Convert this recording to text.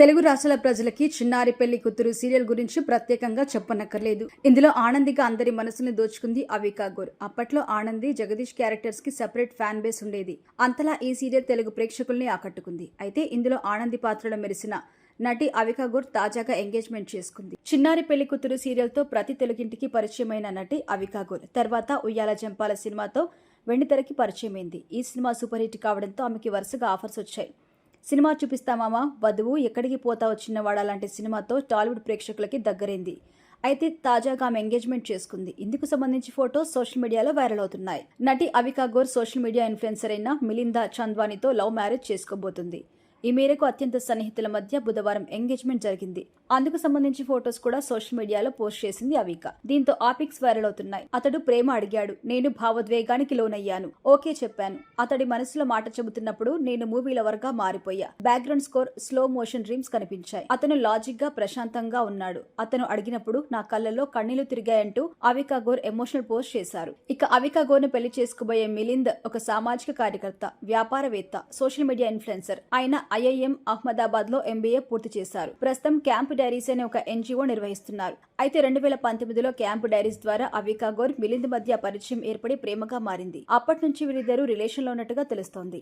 తెలుగు రాష్ట్రాల ప్రజలకి చిన్నారి పెళ్ళి కూతురు సీరియల్ గురించి ప్రత్యేకంగా చెప్పనక్కర్లేదు. ఇందులో ఆనందిగా అందరి మనసుని దోచుకుంది అవికా గోర్. అప్పట్లో ఆనంది జగదీష్ క్యారెక్టర్స్కి సెపరేట్ ఫ్యాన్ బేస్ ఉండేది. అంతలా ఈ సీరియల్ తెలుగు ప్రేక్షకుల్ని ఆకట్టుకుంది. అయితే ఇందులో ఆనంది పాత్రలో మెరిసిన నటి అవికా గోర్ తాజాగా ఎంగేజ్మెంట్ చేసుకుంది. చిన్నారి పెళ్ళి కూతురు సీరియల్తో ప్రతి తెలుగింటికి పరిచయమైన నటి అవికా గోర్. తర్వాత ఉయ్యాల జంపాల సినిమాతో వెండితెరకి పరిచయమైంది. ఈ సినిమా సూపర్ హిట్ కావడంతో ఆమెకి వరుసగా ఆఫర్స్ వచ్చాయి. సినిమా చూపిస్తామామా వధువు ఎక్కడికి పోతా చిన్నవాడ లాంటి సినిమాతో టాలీవుడ్ ప్రేక్షకులకి దగ్గరైంది. అయితే తాజాగా ఆమె ఎంగేజ్మెంట్ చేసుకుంది. ఇందుకు సంబంధించి ఫోటోస్ సోషల్ మీడియాలో వైరల్ అవుతున్నాయి. నటి Avika Gor social media influencer అయిన మిలిందా చంద్వానితో లవ్ మ్యారేజ్ చేసుకోబోతుంది. ఈ మేరకు అత్యంత సన్నిహితుల మధ్య బుధవారం ఎంగేజ్మెంట్ జరిగింది. అందుకు సంబంధించి ఫోటోస్ కూడా సోషల్ మీడియాలో పోస్ట్ చేసింది అవిక. దీంతో ఆ పిక్స్ వైరల్ అవుతున్నాయి. అతడు ప్రేమ అడిగాడు. నేను భావోద్వేగానికి లోనయ్యాను. ఓకే చెప్పాను. అతడి మనసులో మాట చెబుతున్నప్పుడు నేను మూవీ లవర్గా మారిపోయా. Background score slow motion dreams కనిపించాయి. అతను లాజిక్గా ప్రశాంతంగా ఉన్నాడు. అతను అడిగినప్పుడు నా కళ్ళల్లో కన్నీళ్ళు తిరిగాయంటూ అవికా గోర్ ఎమోషనల్ పోస్ట్ చేశారు. ఇక అవికా గోర్ను పెళ్ళి చేసుకోబోయే మిలింద్ ఒక సామాజిక కార్యకర్త వ్యాపారవేత్త సోషల్ మీడియా ఇన్ఫ్లుయెన్సర్. ఆయన ఐఐఎం అహ్మదాబాద్లో ఎంబీఏ పూర్తి చేశారు. ప్రస్తుతం క్యాంప్ డైరీస్ అనే ఒక ఎన్జిఓ నిర్వహిస్తున్నారు. అయితే రెండు వేల పంతొమ్మిదిలో క్యాంప్ డైరీస్ ద్వారా అవికా గోర్ మిలింద్ మధ్య పరిచయం ఏర్పడి ప్రేమగా మారింది. అప్పటి నుంచి వీరిద్దరూ రిలేషన్లో ఉన్నట్టుగా తెలుస్తోంది.